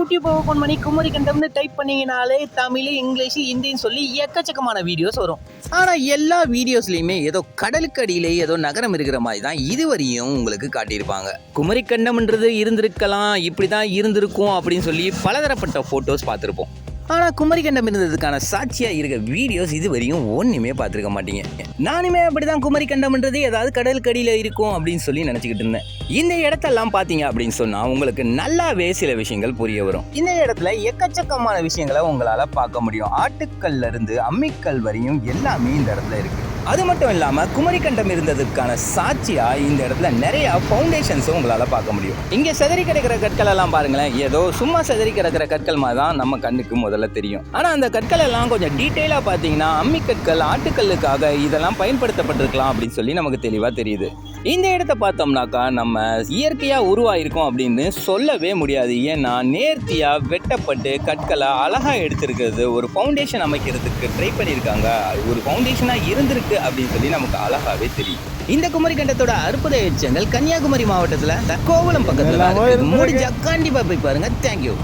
YouTube open பண்ணி குமரி கண்டம்னு type பண்ணீங்கனாலே தமிழ் இங்கிலீஷ் ஹிந்தின்னு சொல்லி எக்கச்சக்கமான வீடியோஸ் வரும். ஆனால் எல்லா வீடியோஸ்லையுமே ஏதோ கடலுக்கு அடியிலே ஏதோ நகரம் இருக்கிற மாதிரி தான் இதுவரையும் உங்களுக்கு காட்டியிருப்பாங்க. குமரி கண்டம்ன்றது இருந்திருக்கலாம் இப்படி தான் இருந்திருக்கும் அப்படின்னு சொல்லி பலதரப்பட்ட ஃபோட்டோஸ் பார்த்துருப்போம். ஆனால் குமரிக்கண்டம் இருந்ததுக்கான சாட்சியாக இருக்க வீடியோஸ் இது வரையும் ஒன்றுமே பார்த்துருக்க மாட்டீங்க. நானுமே அப்படி தான் குமரிக்கண்டம்ன்றது ஏதாவது கடலுக்கு அடியில் இருக்கும் அப்படின்னு சொல்லி நினச்சிக்கிட்டு இருந்தேன். இந்த இடத்தெல்லாம் பார்த்தீங்க அப்படின்னு சொன்னால் உங்களுக்கு நல்லாவே சில விஷயங்கள் புரிய வரும். இந்த இடத்துல எக்கச்சக்கமான விஷயங்களை உங்களால் பார்க்க முடியும். ஆட்டுக்கல்ல இருந்து அம்மிக்கல் வரையும் எல்லாமே இந்த இடத்துல இருக்குது அது மட்டும் இல்லாமல் குமரிக்கண்டம் இருந்ததுக்கான சாட்சியாக இந்த இடத்துல நிறைய ஃபவுண்டேஷன்ஸும் உங்களால் பார்க்க முடியும். இங்கே செதறி கிடக்கிற கற்கள் எல்லாம் பாருங்களேன் ஏதோ சும்மா செதறி கிடக்கிற கற்கள் மாதிரி தான் நம்ம கண்ணுக்கு முதல்ல தெரியும். ஆனால் அந்த கற்கள் எல்லாம் கொஞ்சம் டீட்டெயிலாக பார்த்தீங்கன்னா அம்மிக்கற்கள் ஆட்டுக்கல்லுக்காக இதெல்லாம் பயன்படுத்தப்பட்டிருக்கலாம் அப்படின்னு சொல்லி நமக்கு தெளிவாக தெரியுது. இந்த இடத்த பார்த்தோம்னாக்கா நம்ம இயற்கையாக உருவாயிருக்கோம் அப்படின்னு சொல்லவே முடியாது. ஏன்னா நேர்த்தியாக வெட்டப்பட்டு கற்களை அழகாக எடுத்திருக்கிறது ஒரு ஃபவுண்டேஷன் அமைக்கிறதுக்கு ட்ரை பண்ணியிருக்காங்க. ஒரு ஃபவுண்டேஷனாக இருந்திருக்கு. அப்படின்னு சொல்லி நமக்கு அழகாகவே தெரியும். இந்த குமரி கண்டத்தோட அற்புத எச்சங்கள் கன்னியாகுமரி மாவட்டத்தில் கோவளம் பக்கத்தில் முடிஞ்சா கண்டிப்பாக போய் பாருங்க. தேங்க்யூ